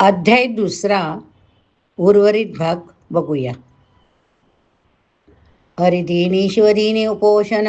अध्याय दुसरा उर्वरित भाग बघूया. हरिदिनी शिवदिनी उपोषण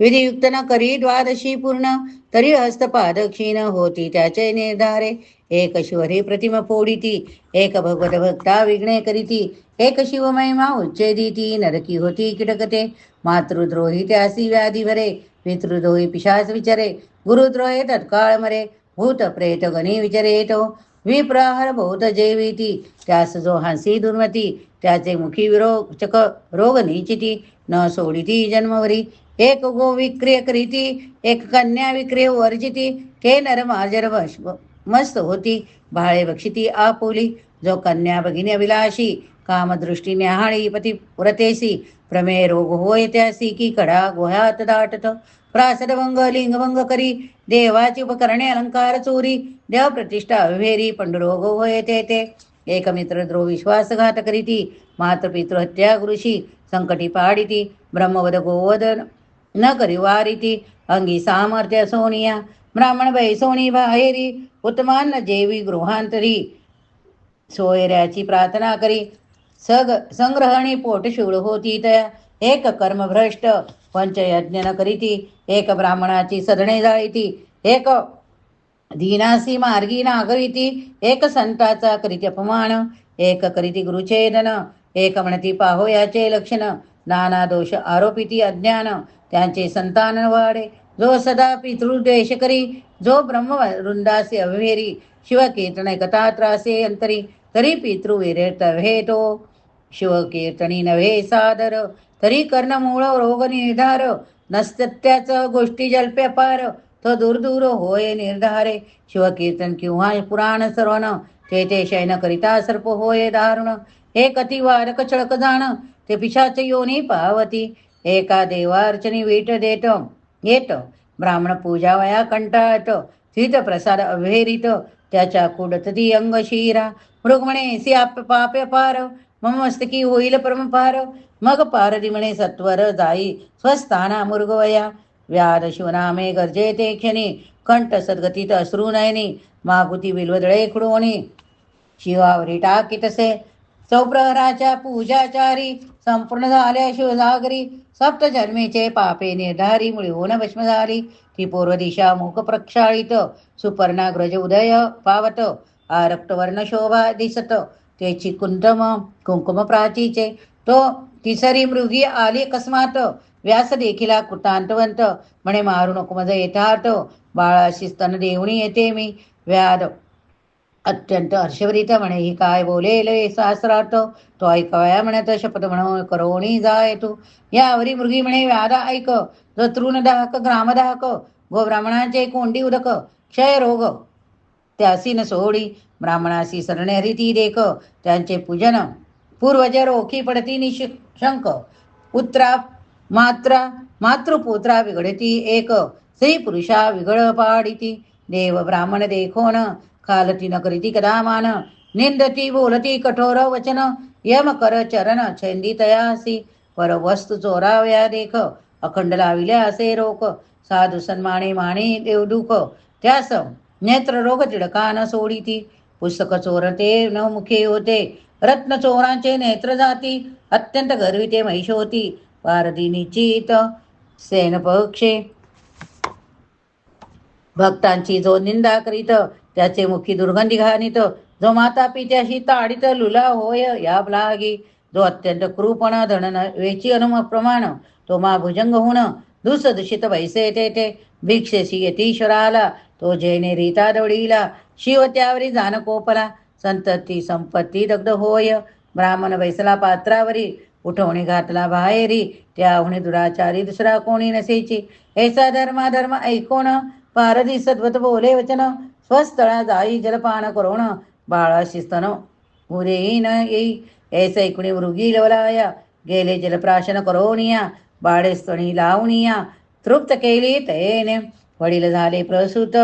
विधियुक्त न करी द्वादशी पूर्ण तरी हस्तपादक्षीण होती त्याचे निर्धारे. एक शिवरी प्रतिम फोडिती एक भगवत भक्ता विघ्ने करीती एक शिवमहिमा उच्चेदिती नरकी होती किटकते. मातृद्रोही त्यासी व्याधी भरे पितृद्रोही पिशास विचारे गुरुद्रोहे तत्काळ मरे भूत प्रेत गणी विचारे तो विप्रहर बहुत जैविती त्यास जो हासी दुर्मती त्याचे मुखी विरोचक रोग निचिती। न सोडिती जन्मवरी एक गो विक्रिय करीती एक कन्या विक्रिय वर्जिती। ते नर मार्जर मस्त होती भाळे बक्षिती आपोली। जो कन्या भगिनी अभिलाषी कामदृष्टी न्याहाळी पती पुरतेसी प्रमेय रोग होय त्यासी की कडा गोह्यात दाटत. प्रासदभंग लिंगभंग करी देवाची उपकरणे अलंकार चोरी. देव प्रतिष्ठा विभेरी पंडरोग होय ते ते एक मित्र द्रो विश्वासघात करीती मातृपितृ हत्या गुरुशी संकटी पाडिती ब्रह्मवद गोवद न करी वारिती. अंगी सामर्थ्य सोनिया ब्राह्मण बाई सोनी बाहेरी. उत्मान जेवी गृहांतरी सोयऱ्याची प्रार्थना करी. सग संग्रहणी पोट शिवळ होती एक कर्मभ्रष्ट पंचयज्ञ न करीती एक ब्राह्मणाची सदणे जाळीती एक दीनासी मार्गी नागविती एक संताचा करीती अपमान एक करीती गुरुछेदन एक म्हणती पाहोयाचे लक्षण नाना दोष आरोपिती अज्ञान त्यांचे संतान वाढे. जो सदा पितृद्वेष करी जो ब्रह्मवृंदासे अविहेरी शिवकीर्तन कथा त्रासे अंतरी तरी पितृविरेत तो शिवकीर्तनी नव्हे सादर तरी कर्णमूळ रोग निर्धार नसत्याच गोष्टी जल्प्य पार तो दूर होय निर्धारे. शिवकीर्तन किंवा पुराण सर्वण ते ते शयन करिता सर्प होय दारुण हे कती वारक छळक जाण ते पिशाच योनी पावती. एका देवार्चनी वीट देत येत ब्राह्मण पूजा वया कंटाळत स्थित प्रसाद अभेरित त्याच्या कुडतती अंग शिरा. मृगमणे सी पाप्य पार मम मस्तकी होईल परम पार. मग पारदी म्हणे सत्वर जाई स्वस्थाना मृगवया व्याध शिवनामे गरजे ते क्षणी कंठ सद्गतीत अश्रू नयनी. मागुती बिलवदळे खुडवणी. शिवावरी टाकी तसे चौप्रहराच्या पूजाचारी संपूर्ण झाल्या शिवजागरी सप्त जन्मेचे पापे निर्धारी मुळे होन भस्म झाली. ती पूर्व दिशा मुख प्रक्षाळित सुपर्णाग्रज उदय पावत आरक्तवर्ण शोभा दिसत. त्याची कुंतम कुंकुम प्राचीचे तो तिसरी मृगी आली अकस्मात. व्यास देखिला कृतांतवंत म्हणे मारू नको मज यथार्थ. बाळाशी स्तन देवणी येते मी. व्याध अत्यंत हर्षवरित म्हणे ही काय बोलेल सासरात तो ऐकवाया म्हणत शपथ म्हण करोणी जाय तू यावरी मृगी म्हणे व्याधा ऐक. जत्रून तृण दाहक. गो ब्राह्मणांचे कोंडी उदक. क्षय रोग. त्यासी न सोडी. ब्राह्मणासी सरणे देख. त्यांचे पूजन. पूर्वज रोखी पडती निशंक. पुत्रा मात्रा मातृपुत्रा विघडती एक. स्त्री पुरुषा विघळ पाडिती. देव ब्राह्मण देखोन खालती न करीती कदामान निंदती बोलती कठोर वचन. यम कर चरण छेंदी तयासी. पर वस्तू चोराव्या देख. अखंड लाविल्या असे रोक साधू सन्माने माणे देवदुख त्यास नेत्र रोग तिडका न सोडिती. पुस्तक चोरते न मुखे होते. रत्न चोरांचे नेत्र जाती. अत्यंत गर्विते महिष होती. पारदी निश्चित. सेन पक्षे भक्तांची जो निंदा करीत. त्याचे मुखी दुर्गंधी घाणीत. जो माता पित्याशी ताडित लुला होय या लागी जो अत्यंत क्रूपण धनन वेची अनुम प्रमाण तो मा भुजंग होण. दुसदूषित वैसे ते ते भिक्षेशी यतीश्वराला. तो जैने रीता दवडीला शिव त्यावरी जानकोपला संतती संपत्ती दग्ध होय ब्राह्मण वैसला पात्रावरी. उठवणी घातला बाहेरी त्याहुणी दुराचारी दुसरा कोणी नसेची ऐसा धर्मा धर्म ऐकोण पारधी सद्वत बोले वचन. स्वस्थळा जाई जलपान करोण शिस्तन स्तन उरेन येई ऐसे ऐकुणी मृगी लवलाया गेले जलप्राशन करोनिया बाळे स्तणी लावणिया तृप्त केली तयेने वडील झाले प्रसूत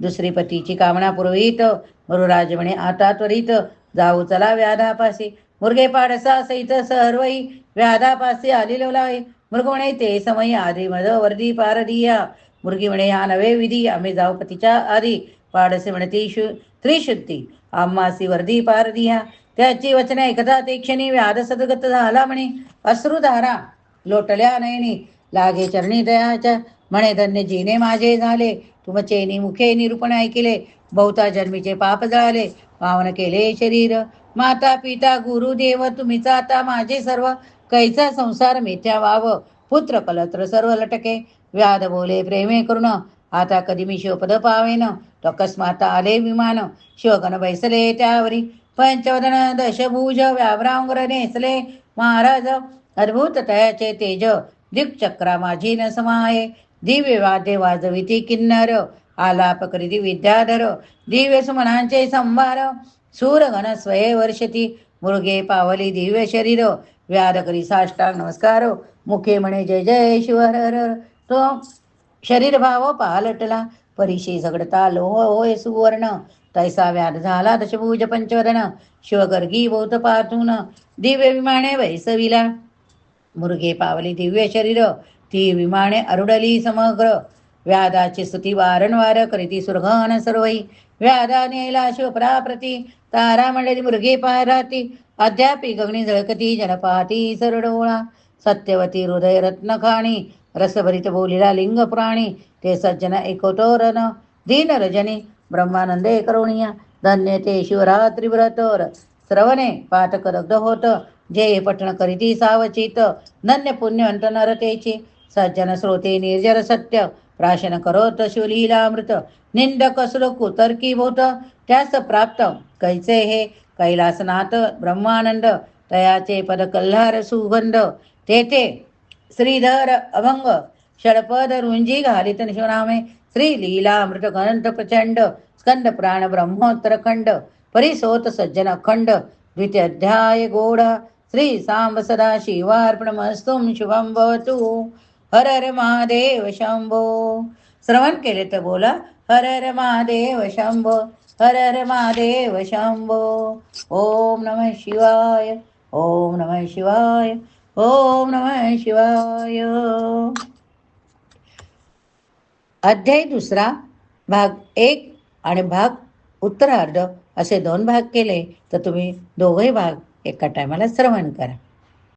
दुसरी पतीची कामना पुरवीत मरुराज म्हणे आता त्वरित जाऊ चला व्याधापासी मुर्गे पाडसा सहित सर्वई व्याधापासी आली लवलाय मृग म्हणे ते समयी आधी मध वर्दी पारदिया मुर्गी म्हणे हा नवे विधी आम्ही जाऊ पतीच्या आधी पाडसे म्हणते शु त्रिशुद्धी. आम्हासी वर्दी पारदिया त्याची वचने ऐकता ते क्षणी व्याध सदगत झाला म्हणे. अश्रुधारा लोटल्या नयनी लागे चरणी दयाच्या. म्हणे धन्य जीने माझे झाले. तुमचे मुखे निरूपण ऐकिले. बहुता जन्मीचे पाप जळाले पावन केले शरीर. माता पिता गुरुदेव तुम्हीच आता माझे सर्व. कैचा संसार मिथ्या वाव. पुत्र कलत्र सर्व लटके. व्याध बोले प्रेमे करुण. आता कधी मी शिवपद पावेन? तो अकस्मात आले विमान. शिवगण बैसले त्यावरी. पंचवदन दशभुज व्याभ्रांगर नेसले. महाराज अद्भुत तयाचे तेज. दिक्चक्रा माझी न समाये दिव्य वाद्य वाजविती किन्नर. आलाप करीती विद्याधर. दिव्य सुमनांचे संभार. सूरगण स्वये वर्षती. मुरगे पावली दिव्य शरीर. व्याध करी साष्टांग नमस्कार. मुखे म्हणे जय जय शिवहर तो शरीरभाव पालटला. परीशी झगडता लोह होय सुवर्ण. तैसा व्याध झाला दशभुज पंचवदन. शिवगर्गी बौद्ध पार्थून. दिव्य विमाने वैसविला. मुरगे पावली दिव्य शरीर. ती विमाने अरुडली समग्र. व्याधाची स्तुती वारंवार करीती सुरघन सर्वई व्याधा नेला शिवपराप्रती. तारा मंडळी मुरगे पाय राहती. अद्यापी गगनी झळकती जनपाती सरडोळा. सत्यवती हृदय रत्नखाणी रसभरित बोलिला लिंग प्राणी ते सज्जन एकोटोरन दीन रजनी ब्रह्मानंदे करुणिया धन्य ते शिवरात्री व्रतोर श्रवणे पाठक दग्ध होत जे पठण करीती सावचित धन्य पुण्यवंत नरतेची सज्जन श्रोते निर्जर सत्य प्राशन करोत शिवलीलामृत निंदक श्लोक तर्की भूत त्यास प्राप्त कैसे हे कैलासनाथ ब्रह्मानंद तयाचे पद कल्हार सुगंध तेथे श्रीधर अभंग षडपद रुंजी घालित शिवनामे श्री लीला अमृत अनंत प्रचंड स्कंद प्राण ब्रह्मोत्तर खंड परिसोत सज्जन अखंड द्वितीय अध्याय गोड श्री सांब सदा शिवार्पणमस्तुम शुभम भवतु। हर हर महादेव शंभो। श्रवण केले तर बोला हर हर महादेव शंभो हर हर महादेव शंभो। ओम नमः शिवाय ओम नमः शिवाय। ओम नम शिवाय. अध्याय दुसरा भाग एक आणि भाग उत्तरार्ध असे दोन भाग केले तर तुम्ही दोघही भाग एका टायमाला श्रवण करा.